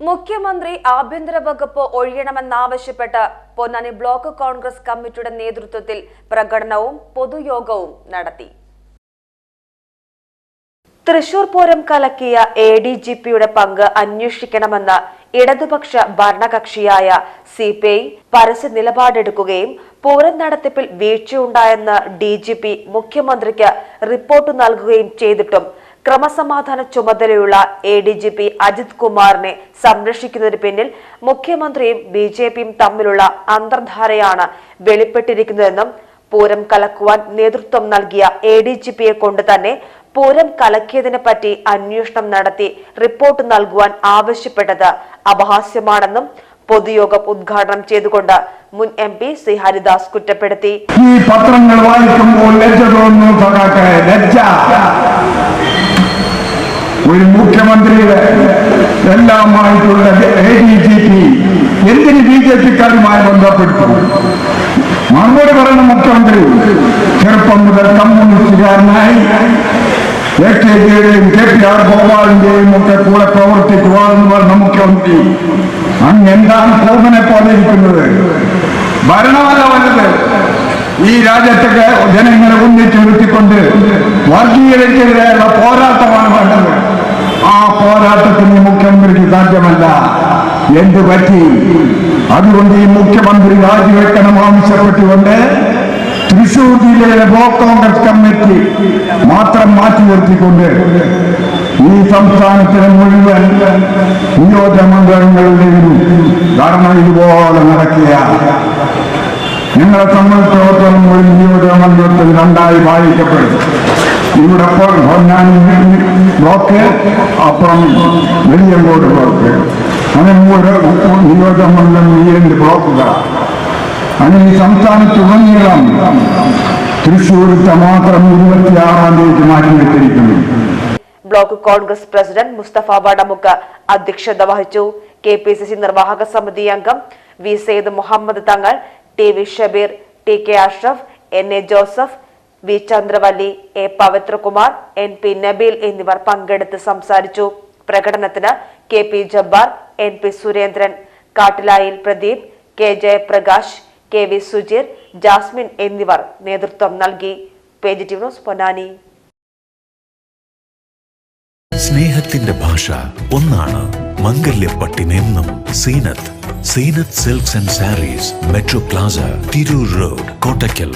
മുഖ്യമന്ത്രി ആഭ്യന്തര വകുപ്പ് ഒഴിയണമെന്നാവശ്യപ്പെട്ട് പൊന്നാനി ബ്ലോക്ക് കോൺഗ്രസ് കമ്മിറ്റിയുടെ നേതൃത്വത്തിൽ പ്രകടനവും പൊതുയോഗവും നടത്തി. തൃശൂർ പൂരം കലക്കിയ എ ഡി ജി പിയുടെ പങ്ക് അന്വേഷിക്കണമെന്ന് ഇടതുപക്ഷ ഭരണകക്ഷിയായ സി പി ഐ പരസ്യ നിലപാടെടുക്കുകയും പൂരം നടത്തിപ്പിൽ വീഴ്ചയുണ്ടായെന്ന് ഡി ജി പി മുഖ്യമന്ത്രിക്ക് റിപ്പോർട്ട് നൽകുകയും ചെയ്തിട്ടും ക്രമസമാധാന ചുമതലയുള്ള A D G P Ajith കുമാറിനെ സംരക്ഷിക്കുന്നതിന് പിന്നിൽ മുഖ്യമന്ത്രിയും ബി ജെ പിയും തമ്മിലുള്ള അന്തർധാരയാണ് വെളിപ്പെട്ടിരിക്കുന്നതെന്നും പൂരം കലക്കുവാൻ നേതൃത്വം നൽകിയ എ ഡി ജി പിയെ കൊണ്ട് തന്നെ പൂരം കലക്കിയതിനെ പറ്റി അന്വേഷണം നടത്തി റിപ്പോർട്ട് നൽകുവാൻ ആവശ്യപ്പെട്ടത് അപഹാസ്യമാണെന്നും പൊതുയോഗം ഉദ്ഘാടനം ചെയ്തുകൊണ്ട് മുൻ എം പി സി ഹരിദാസ് കുറ്റപ്പെടുത്തി. ഈ പത്രങ്ങൾ വായിക്കുമ്പോൾ ലജ്ജ തോന്നുന്നു ലജ്ജ. ഒരു മുഖ്യമന്ത്രിയുടെ എല്ലാമായിട്ടുള്ള എ ഡി ജി പി എന്തിന് ബി ജെ പിക്കാരുമായി ബന്ധപ്പെട്ടു? മറുപടി പറയുന്ന മുഖ്യമന്ത്രി ചെറുപ്പം മുതൽ കമ്മ്യൂണിസ്റ്റുകാരനായി എ കെ ജിയുടെയും കെ പി ആർ ഗോപാലിന്റെയും ഒക്കെ കൂടെ പ്രവർത്തിക്കുവാന്ന് പറഞ്ഞ മുഖ്യമന്ത്രി അങ്ങ് എന്താണ് കോമനെ പോലെ ഭരണമല്ല വലുത് ഈ രാജ്യത്തൊക്കെ ജനങ്ങളെ ഒന്നിച്ചു നിർത്തിക്കൊണ്ട് വർഗീയതയ്ക്കെതിരെയുള്ള പോരാട്ടമാണ് എന്ത് പറ്റി? അതുകൊണ്ട് ഈ മുഖ്യമന്ത്രി രാജിവെക്കണം ആവശ്യപ്പെട്ടുകൊണ്ട് തൃശൂർ ജില്ലയിലെ ബ്ലോക്ക് കോൺഗ്രസ് കമ്മിറ്റി മാത്രം മാറ്റി നിർത്തിക്കൊണ്ട് ഈ സംസ്ഥാനത്തിന് മുഴുവൻ നിയോജകമണ്ഡലങ്ങളിലെയും ധർമ്മ ഇതുപോലെ നടക്കുക. നിങ്ങളെ സംബന്ധിച്ചിടത്തോളം ഒരു നിയോജകമണ്ഡലത്തിൽ രണ്ടായി ബാധിക്കപ്പെടും ഇവിടെ പൊന്നാനി ബ്ലോക്ക് അപ്പുറം വെളിയങ്കോട് ബ്ലോക്ക്. അങ്ങനെ ഒരു നിയോജകമണ്ഡലം ഈ രണ്ട് ബ്ലോക്കുകളാണ് അങ്ങനെ ഈ സംസ്ഥാനത്തുടനീളം തൃശ്ശൂരത്തെ മാത്രം ഇരുപത്തിയാറാം തീയതി മാറ്റിവെച്ചിരിക്കുന്നു ബ്ലോക്ക് കോൺഗ്രസ് പ്രസിഡന്റ് മുസ്തഫ വടമുക്ക് അധ്യക്ഷത വഹിച്ചു. കെ പി സി സി നിർവാഹക സമിതി അംഗം V Sayed Muhammad Thangal T V Shabeer T K Ashraf N A Joseph V Chandravalli A Pavithrakumar N P Nabeel എന്നിവർ പങ്കെടുത്ത് സംസാരിച്ചു. പ്രകടനത്തിന് K P Jabbar N P Surendran കാട്ടിലായിൽ Pradeep K Jayaprakash K V Sujir Jasmine എന്നിവർ നേതൃത്വം നൽകി. Page T news Ponnani. സ്നേഹത്തിന്റെ ഭാഷ ഒന്നാണ് മംഗല്യപ്പട്ടിനെന്നും Seenath. Seenath silks and sarees metro plaza Tirur road Kottakkal.